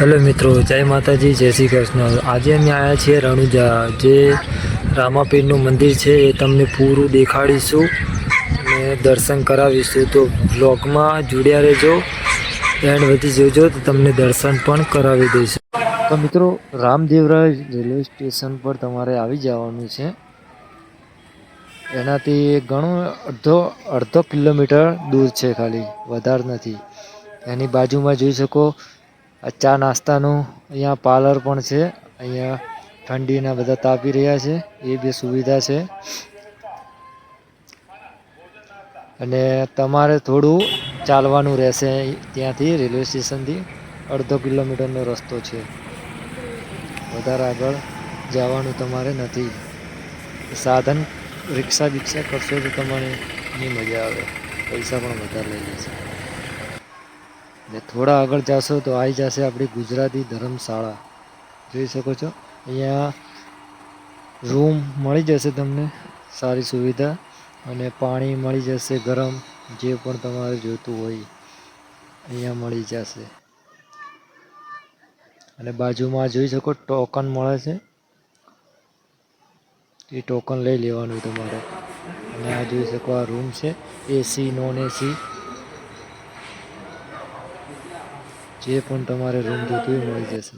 Hello મિત્રો, જય માતાજી, જય શ્રી કૃષ્ણ. આજે અમે આવ્યા છીએ રણુજા જે રામાપીરનું મંદિર છે, એ તમને પૂરું દેખાડીશું અને દર્શન કરાવીશું. તો બ્લોગમાં જોડ્યા રહેજો, એન્ડ વધી જોજો, તો તમને દર્શન પણ કરાવી દઈશું. તો મિત્રો રામદેવરાજ રેલવે સ્ટેશન પર તમારે આવી જવાનું છે. એનાથી ઘણું અડધો અડધો કિલોમીટર દૂર છે ખાલી, વધારે નથી. એની બાજુમાં જોઈ શકો ચા નાસ્તાનું અહીંયા પાર્લર પણ છે. અહીંયા ઠંડીના બધા તાપી રહ્યા છે. એ બી સુવિધા છે. અને તમારે થોડું ચાલવાનું રહેશે ત્યાંથી રેલવે સ્ટેશનથી. અડધો કિલોમીટરનો રસ્તો છે. વધારે આગળ જવાનું તમારે નથી. સાધન રિક્ષા બિક્ષા કરશો તો તમારે નહીં મજા આવે. પૈસા પણ વધારે લઈ લેશે. ને થોડા આગળ જશો તો આવી જશે આપણી ગુજરાતી ધર્મશાળા. જોઈ શકો છો? અહીંયા રૂમ મળી જશે તમને, સારી સુવિધા અને પાણી મળી જશે ગરમ, જે પણ તમારે જોઈતું હોય, અહીંયા મળી જશે. અને બાજુમાં જોઈ શકો ટોકન મળે છે. એ ટોકન લઈ લેવાનું તમારે. અને આ જોઈ શકો આ રૂમ છે, એસી નોન એસી. જે પણ તમારે રૂમ જોતું મળી જશે.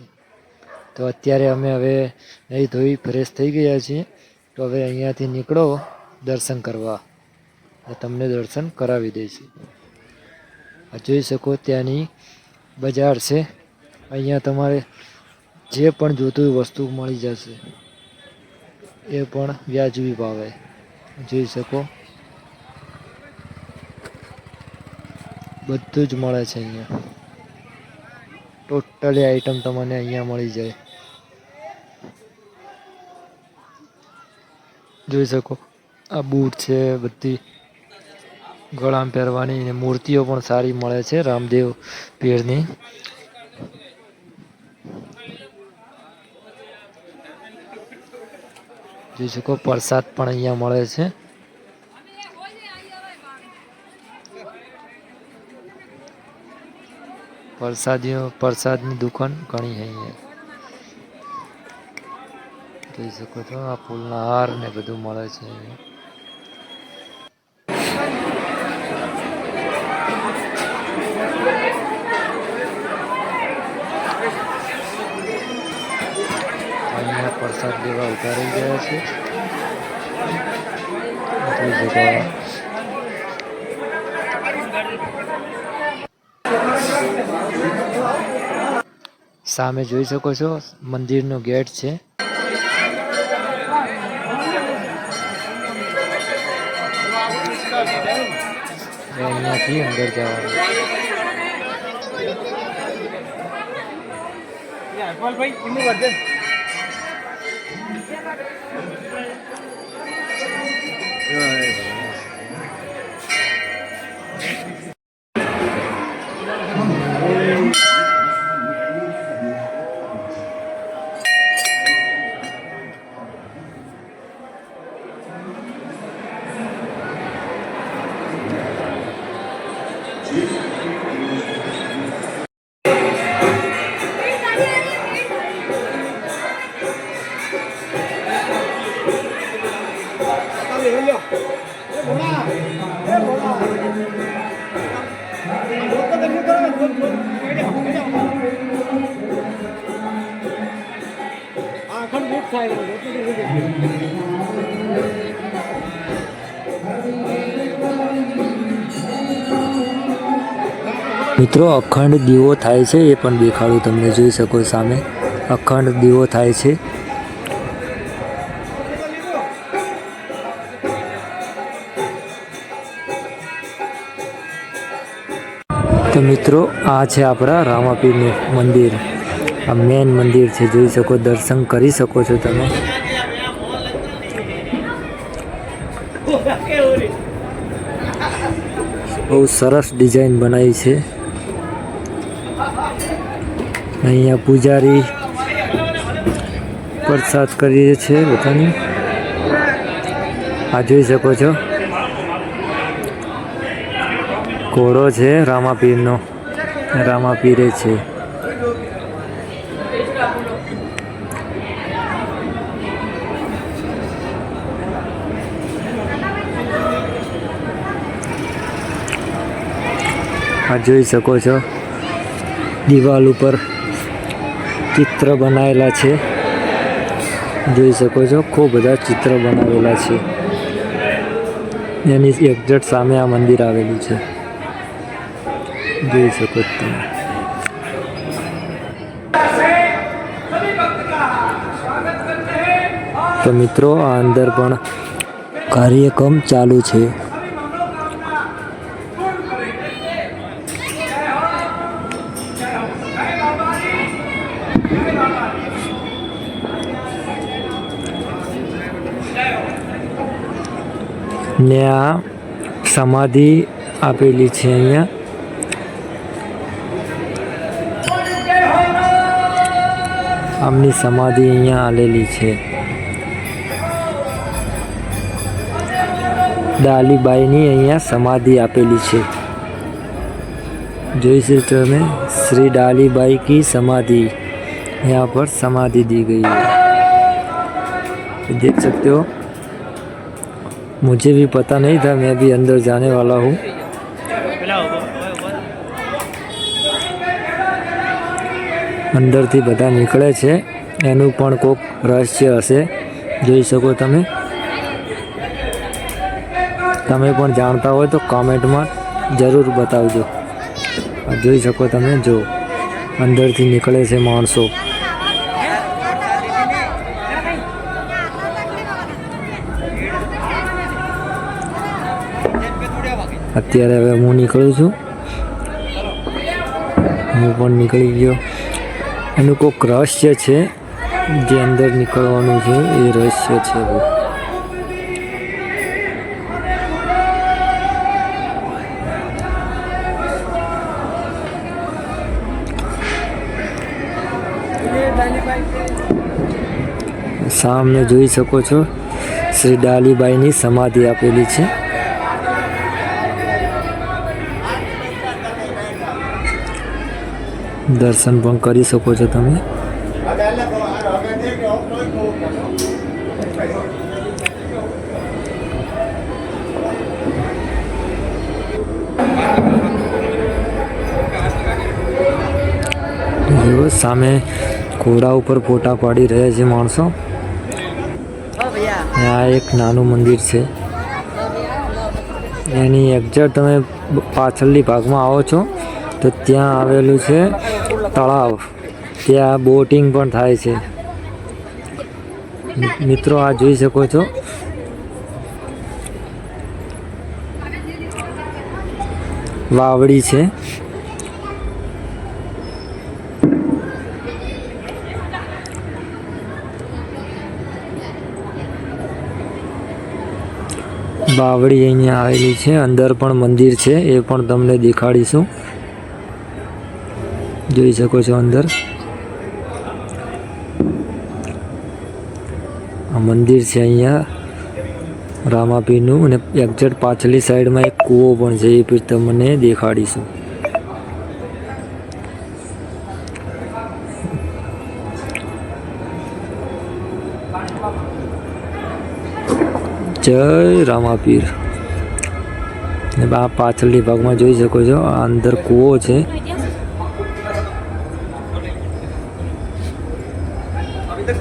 તો અત્યારે અમે હવે નહીં ધોઈ ફ્રેશ થઈ ગયા છીએ. તો હવે અહીંયાથી નીકળો, દર્શન કરવા. તમને દર્શન કરાવી દઈશું. આ જોઈ શકો ત્યાંની બજાર છે. અહીંયા તમારે જે પણ જોતું વસ્તુ મળી જશે. એ પણ વ્યાજબી ભાવે. જોઈ શકો. બધું જ મળે છે અહીંયા. ટોટલી આઈટમ તમને અહીંયા મળી જાય. જોઈ શકો, આ બૂટ છે, બધી ગળામાં પહેરવાની અને મૂર્તિઓ પણ સારી મળે છે રામદેવ પીરની. જોઈ શકો, પ્રસાદ પણ અહીંયા મળે છે. પ્રસાદીઓ પ્રસાદની દુકાન ઘણી અહીંયા. જોઈ શકો છો, આ ફૂલના હાર ને બધું મળે છે અહીંયા. પ્રસાદ લેવા ઊભા ગયા છે. જોઈ શકો સામે જોઈ શકો છો મંદિરનો ગેટ છે. અહીંયાથી અંદર જવાનું. મિત્રો, અખંડ દીવો થાય છે, એ પણ દેખાડું તમને જોઈ શકો સામે. અખંડ દીવો થાય છે. તો મિત્રો, આ છે આપણા રામાપીરનું મંદિર. આ મેન મંદિર છે, જોઈ શકો, દર્શન કરી શકો છો તમે. બહુ સરસ ડિઝાઇન બનાવી છે. અહીંયા પૂજારી પ્રસાદ કરીએ છે બધાની. આ જોઈ શકો છો. ઘોડો છે રામાપીરનો રામાપીરે છે. આ જોઈ શકો છો. દિવાલ ઉપર ચિત્ર બનાવેલા છે. જોઈ શકો છો, ખૂબ બધા ચિત્ર બનાવેલા છે. એની એક્ઝેક્ટ સામે આ મંદિર આવેલું છે. જોઈ શકો તમે તો મિત્રો આ અંદર પણ કાર્યક્રમ ચાલુ છે ને આ સમાધિ આપેલી છે અહીંયા. આમની સમાધિ અહીંયા આલેલી છે ડાલીબાઈની અહીંયા સમાધિ આપેલી છે જોઈ છે તમે श्री डालीबाई की समाधि यहाँ पर समाधि दी गई है देख सकते हो मुझे भी पता नहीं था मैं भी अंदर जाने वाला हूँ અંદરથી બધા નીકળે છે. એનું પણ કોક રહસ્ય હશે. જોઈ શકો તમે. તમે પણ જાણતા હોય તો કોમેન્ટમાં જરૂર બતાવજો. જોઈ શકો તમે, જો. અંદરથી નીકળે છે માણસો. અત્યારે હવે હું નીકળું છું. હું પણ નીકળી ગયો. એનું કોઈક રહસ્ય છે, જે અંદર નીકળવાનું છે, એ રહસ્ય છે સામે જોઈ શકો છો, શ્રી ડાલીબાઈની સમાધિ આપેલી છે. દર્શન પણ કરી શકો છો તમે. સામે ઘોડા ઉપર ફોટા પાડી રહ્યા છે માણસો. આ એક નાનું મંદિર છે. એની એક્ઝેક્ટ તમે પાછળની ભાગમાં આવો છો. તો ત્યાં આવેલું છે તળાવ. ત્યાં બોટિંગ પણ થાય છે. મિત્રો આ જોઈ શકો છો. વાવડી છે. બાવડી અહીંયા આવેલી છે. અંદર પણ મંદિર છે. એ પણ તમને દેખાડીશું. જોઈ શકો છો અંદર. આ મંદિર છે અહીંયા. રામાપીરનું અને એક્ઝેક્ટ પાછલી સાઈડમાં એક કૂવો પણ છે, એ પછી તમને દેખાડીશું. જય રામાપીર. આ પાછળની ભાગમાં જોઈ શકો છો, આ અંદર કૂવો છે. તો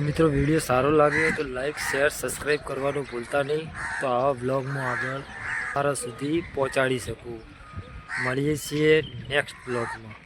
મિત્રો, વીડિયો સારો લાગ્યો તો લાઈક શેર સબસ્ક્રાઈબ કરવાનું ભૂલતા નહીં. તો આવા બ્લોગમાં આગળ સારા સુધી પહોંચાડી શકું. મળીએ છીએ નેક્સ્ટ બ્લોગમાં